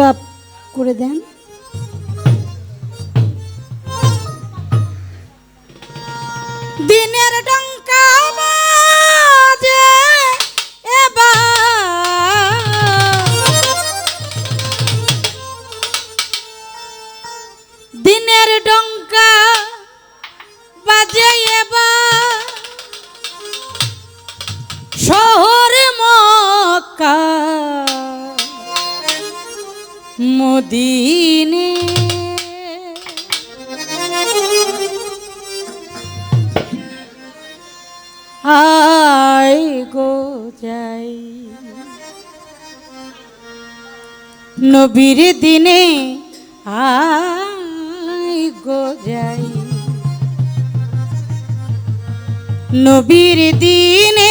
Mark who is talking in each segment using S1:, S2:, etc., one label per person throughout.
S1: বাপ করে দেন। দিনের ডঙ্কা বাজে দিনের ডঙ্কা বাজে শহর মক্কা মদিনে। আয় গো যাই। নবীর দিনে আয় গো যাই। নবীর দিনে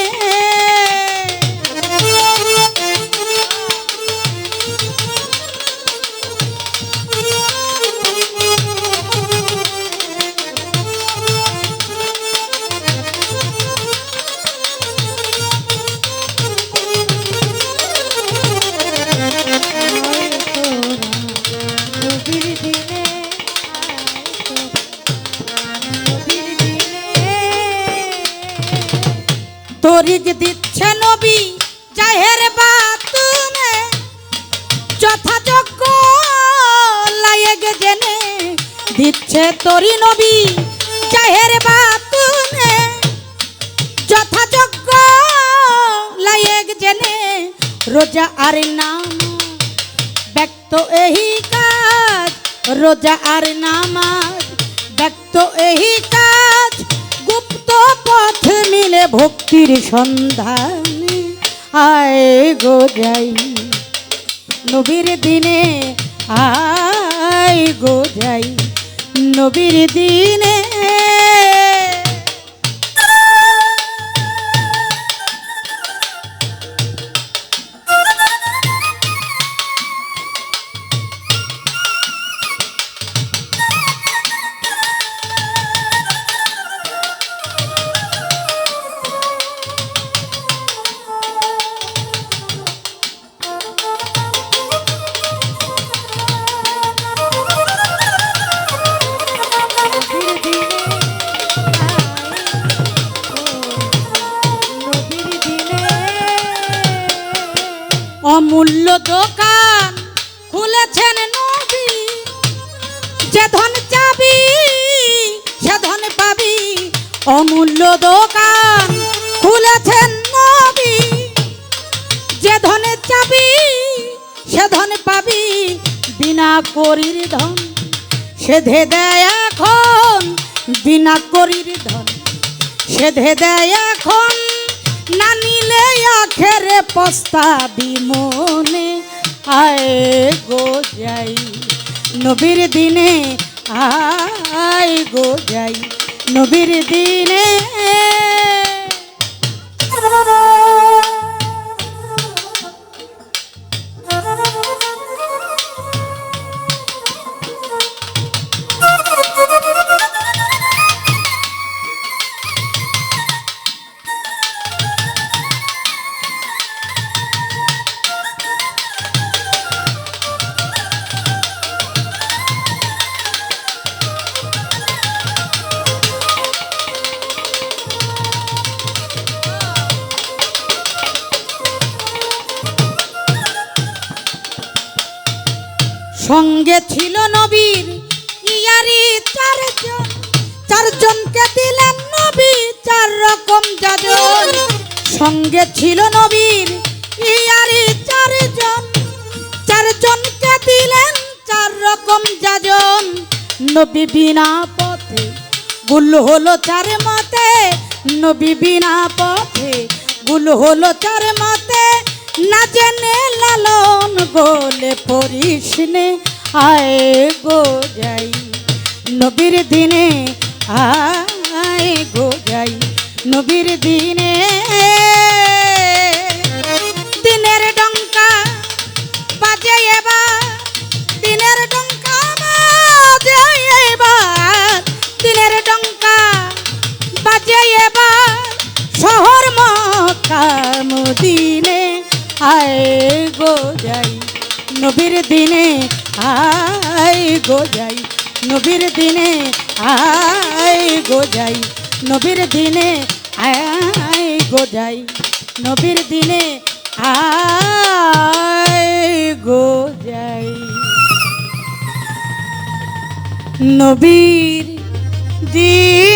S1: তরিক দিচ্ছে নবী, জাহের বাতুনে, যথাযোগ্য লায়েগ জেনে দিচ্ছে তরি নবী, জাহের বাতুনে, যথাযোগ্য লায়েগ জেনে রোজা আর নাম ব্যক্ত এই কাজ, রোজা আর নামাজ, ব্যক্ত এই কাজ। পথ মিলে ভক্তির সন্ধান। আয় গো যাই নবীর দিনে আয় গো যাই নবীর দিনে দোকান খুলেছেন নবী। যে ধন চাবি, সে ধন পাবি। অমূল্য দোকান খুলেছেন নবী। যে ধনে চাবি, সে ধন পাবি। বিনা করির ধন সেধে দেয় এখন। বিনা করির ধন সেধে দেয় এখন। না নিলে আখেরে পস্তাবি মনে আয় গো যাই, নবীর দিনে, আয় গো যাই, নবীর দিনে। সঙ্গে ছিল নবীর ইয়ারি চারজন। চারজনকে দিলেন নবী, চার রকম যাজন। সঙ্গে ছিল নবীর ইয়ারি চারজন। চারজনকে দিলেন চার রকম যাজন। নবী বিনা পথে গুল হলো চার মতে। নবী বিনা পথে, ভুল হলো তার মতে। না জেনে লালন গোলে পড়িস নে আয় গো যাই, নবীর দিনে আয় গো যাই, নবীর দিনে। দিনের ডঙ্কা বাজে এবার, দিনের ডঙ্কা বাজে এবার, দিনের ডঙ্কা বাজে এবার, শহর মক্কা মদিনে আয় গো যাই, নবীর দিনে আয় গো যাই, নবীর দিনে আয় গো যাই, নবীর দিনে আয় গো যাই, নবীর দিনে আয় গো যাই। নবীর দিন